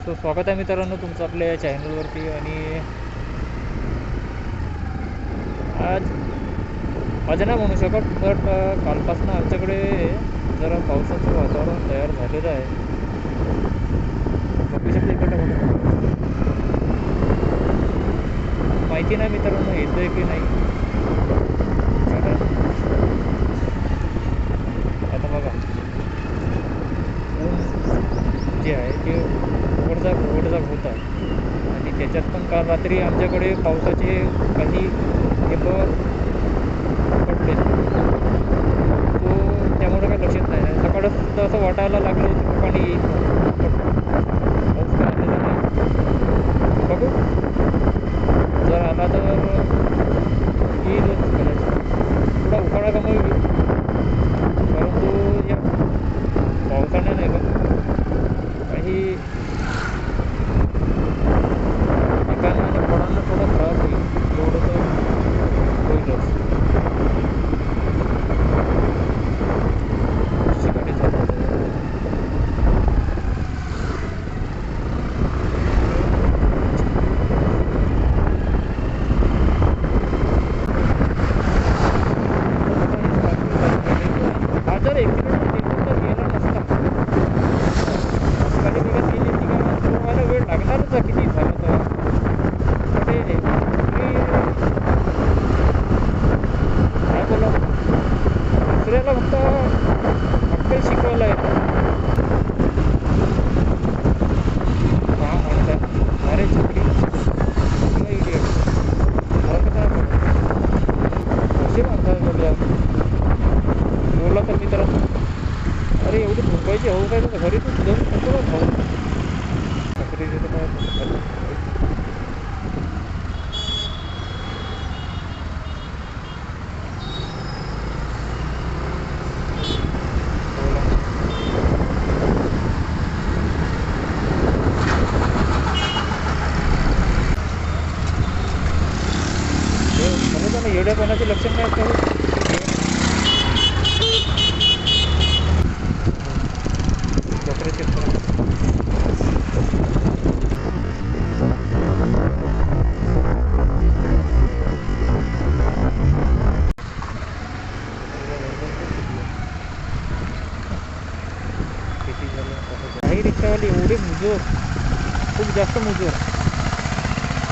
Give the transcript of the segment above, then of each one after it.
So स्वागत आहे मित्रांनो तुमचं आपल्या या चॅनलवरती आणि आज आज नाही म्हणू शकत बट कालपासून आमच्याकडे जरा पावसाचं वातावरण तयार झालेलं आहे. बघू शकता इकडं माहिती नाही मित्रांनो येतोय की नाही? आता बघा. जे आहे ते होत. आणि त्याच्यात पण काल रात्री आमच्याकडे पावसाचे काही थेंब पडले. तो त्यामुळे काही लक्षात नाही. आणि सकाळच सुद्धा असं वाटायला लागलं होतं पाणी कसे म्हणतात बोलूया बोलला तर मित्रांनो. अरे एवढी मुंबईची हवं हो काय तर घरी तू जाऊन भाऊ काय समजलं ना येड्यापणाचे लक्षण काय असतं बकरे शेतकरी किती झालं काही रिक्षावाले एवढे मुजोर खूप जास्त मुजोर.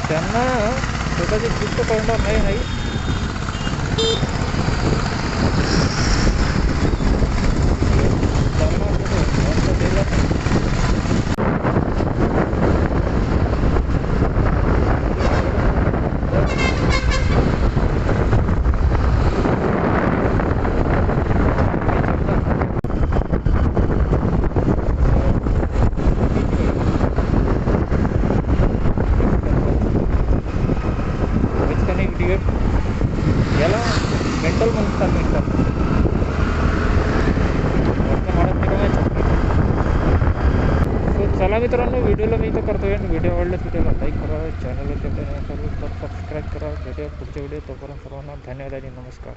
त्यांना स्वतःचे चित्त कळणार नाही नाही त्यांना असं जास्त दिलं हेच का नाही डिबेट याला मेंटल म्हणतात मेंटल सो चला मित्रांनो व्हिडिओला मी इथं करतोय. आणि व्हिडिओ आवडल्यास व्हिडिओला लाईक करा चॅनलला सबस्क्राईब करा. भेटूया पुढच्या व्हिडिओ तोपर्यंत सर्वांना धन्यवाद आणि नमस्कार.